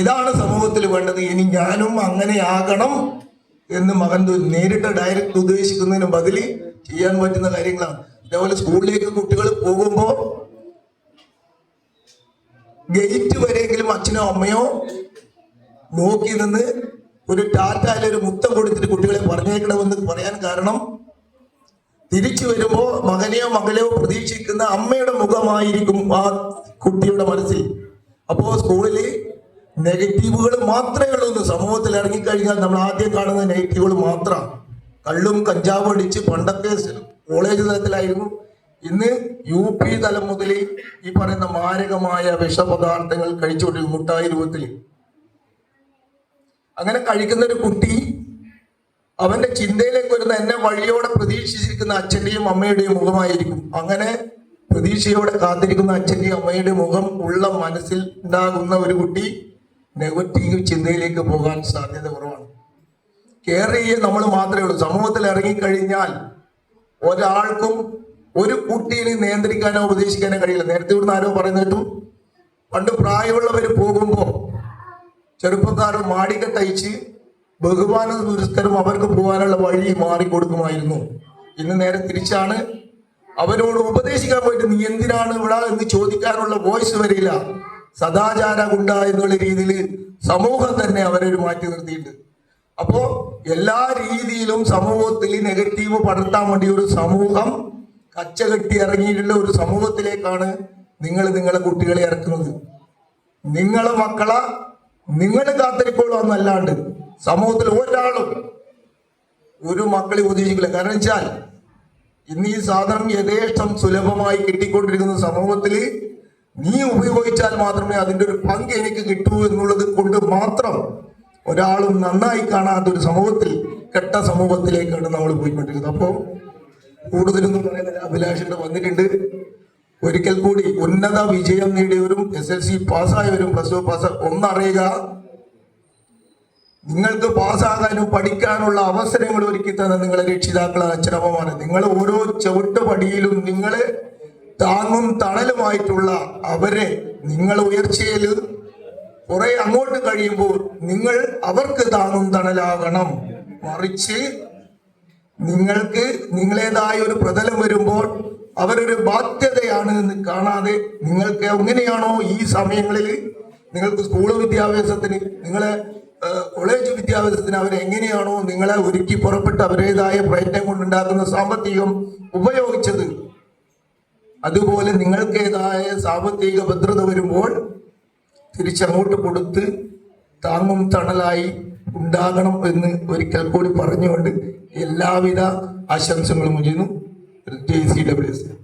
ഇതാണ് സമൂഹത്തിൽ വേണ്ടത്. ഇനി ഞാനും അങ്ങനെയാകണം എന്ന് മകൻ നേരിട്ട് ഡയറക്റ്റ് ഉദ്ദേശിക്കുന്നതിന് ബദൽ ചെയ്യാൻ പറ്റുന്ന കാര്യങ്ങളാണ്. അതേപോലെ സ്കൂളിലേക്ക് കുട്ടികൾ പോകുമ്പോൾ ഗേറ്റ് വരെയെങ്കിലും അച്ഛനോ അമ്മയോ നോക്കി നിന്ന് ഒരു ടാറ്റായിൽ ഒരു മുത്തം കൊടുത്തിട്ട് കുട്ടികളെ പറഞ്ഞേക്കണമെന്ന് പറയാൻ കാരണം തിരിച്ചു വരുമ്പോൾ മകനെയോ മകളെയോ പ്രതീക്ഷിക്കുന്ന അമ്മയുടെ മുഖമായിരിക്കും ആ കുട്ടിയുടെ മനസ്സിൽ. അപ്പോ സ്കൂളിൽ നെഗറ്റീവുകൾ മാത്രമേ ഉള്ളൂ എന്ന് സമൂഹത്തിൽ ഇറങ്ങിക്കഴിഞ്ഞാൽ നമ്മൾ ആദ്യം കാണുന്ന നെഗറ്റീവുകൾ മാത്രമാണ്. കള്ളും കഞ്ചാവും അടിച്ച് പണ്ടത്തെ കോളേജ് തലത്തിലായിരുന്നു. ഇന്ന് യു പി തലം മുതൽ ഈ പറയുന്ന മാരകമായ വിഷപദാർത്ഥങ്ങൾ കഴിച്ചുകൊണ്ടിരിക്കും മുട്ടായി രൂപത്തിൽ. അങ്ങനെ കഴിക്കുന്ന ഒരു കുട്ടി അവന്റെ ചിന്തയിലേക്ക് വരുന്ന എന്നെ വഴിയോടെ പ്രതീക്ഷിച്ചിരിക്കുന്ന അച്ഛന്റെയും അമ്മയുടെയും മുഖമായിരിക്കും. അങ്ങനെ പ്രതീക്ഷയോടെ കാത്തിരിക്കുന്ന അച്ഛന്റെയും അമ്മയുടെയും മുഖം ഉള്ള മനസ്സിൽ ഉണ്ടാകുന്ന ഒരു കുട്ടി നെഗറ്റീവ് ചിന്തയിലേക്ക് പോകാൻ സാധ്യത കുറവാണ്. കെയർ നമ്മൾ മാത്രമേ ഉള്ളൂ. സമൂഹത്തിൽ ഇറങ്ങിക്കഴിഞ്ഞാൽ ഒരാൾക്കും ഒരു കുട്ടിയെ നിയന്ത്രിക്കാനോ ഉപദേശിക്കാനോ കഴിയില്ല. നേരത്തെ ഇവിടുന്ന് ആരോ പറയുന്നിട്ടു പണ്ട് പ്രായമുള്ളവർ പോകുമ്പോൾ ചെറുപ്പക്കാർ മാടിക്കെട്ടയച്ച് ബഹുമാന പുരസ്കരം അവർക്ക് പോകാനുള്ള വഴി മാറിക്കൊടുക്കുമായിരുന്നു ഇന്ന് നേരെ തിരിച്ചാണ്. അവരോട് ഉപദേശിക്കാൻ പോയിട്ട് നീ എന്തിനാണ് ഇവിടെ എന്ന് ചോദിക്കാനുള്ള വോയിസ് വരില്ല. സദാചാര ഗുണ്ട എന്നുള്ള രീതിയിൽ സമൂഹം തന്നെ അവരെ ഒരു മാറ്റി നിർത്തിയിട്ടുണ്ട്. അപ്പോ എല്ലാ രീതിയിലും സമൂഹത്തിൽ നെഗറ്റീവ് പടർത്താൻ വേണ്ടി ഒരു സമൂഹം കച്ചകെട്ടി ഇറങ്ങിയിട്ടുള്ള ഒരു സമൂഹത്തിലേക്കാണ് നിങ്ങൾ നിങ്ങളെ കുട്ടികളെ ഇറക്കുന്നത്. നിങ്ങളെ മക്കളെ നിങ്ങൾ കാത്തിരിക്കോളൂ എന്നല്ലാണ്ട് സമൂഹത്തിൽ ഒരാളും ഒരു മക്കളെ ഉദ്ദേശിക്കില്ല. കാരണം വെച്ചാൽ ഇന്ന് ഈ സാധനം യഥേഷ്ടം സുലഭമായി കിട്ടിക്കൊണ്ടിരിക്കുന്ന സമൂഹത്തിൽ നീ ഉപയോഗിച്ചാൽ മാത്രമേ അതിന്റെ ഒരു പങ്ക് എനിക്ക് കിട്ടൂ എന്നുള്ളത് കൊണ്ട് മാത്രം ഒരാളും നന്നായി കാണാത്ത ഒരു സമൂഹത്തിൽ കെട്ട സമൂഹത്തിലേക്കാണ് നമ്മൾ പോയിക്കൊണ്ടിരിക്കുന്നത് അപ്പോൾ കൂടുതലൊന്നും പറയുന്നില്ല. അഭിലാഷിന്റെ വന്നിട്ടുണ്ട്. ഒരിക്കൽ കൂടി ഉന്നത വിജയം നേടിയവരും എസ് എൽ സി പാസ്സായവരും പ്ലസ് ടു പാസ് ഒന്നറിയുക. നിങ്ങൾക്ക് പാസ്സാകാനും പഠിക്കാനുള്ള അവസരങ്ങൾ ഒരുക്കി തന്ന നിങ്ങളെ രക്ഷിതാക്കളെ അച്ഛനമ്മമാരെ. നിങ്ങൾ ഓരോ ചവിട്ടുപടിയിലും നിങ്ങളെ താങ്ങും തണലുമായിട്ടുള്ള അവരെ നിങ്ങൾ ഉയർച്ചയിൽ കുറെ അങ്ങോട്ട് കഴിയുമ്പോൾ നിങ്ങൾ അവർക്ക് താങ്ങും തണലാകണം. മറിച്ച് നിങ്ങൾക്ക് നിങ്ങളേതായ ഒരു പ്രതലം വരുമ്പോൾ അവരൊരു ബാധ്യതയാണ് എന്ന് കാണാതെ നിങ്ങൾക്ക് എങ്ങനെയാണോ ഈ സമയങ്ങളിൽ നിങ്ങൾക്ക് സ്കൂൾ വിദ്യാഭ്യാസത്തിന് നിങ്ങളെ കോളേജ് വിദ്യാഭ്യാസത്തിന് അവരെങ്ങനെയാണോ നിങ്ങളെ ഒരുക്കി പുറപ്പെട്ട് അവരുടേതായ പ്രയത്നം കൊണ്ടുണ്ടാക്കുന്ന സാമ്പത്തികം ഉപയോഗിച്ചത് അതുപോലെ നിങ്ങൾക്കേതായ സാമ്പത്തിക ഭദ്രത വരുമ്പോൾ തിരിച്ചങ്ങോട്ട് കൊടുത്ത് താങ്ങും തണലായി ഉണ്ടാകണം എന്ന് ഒരിക്കൽ കൂടി പറഞ്ഞുകൊണ്ട് എല്ലാവിധ ആശംസകളും ചെയ്യുന്നു. J C W S.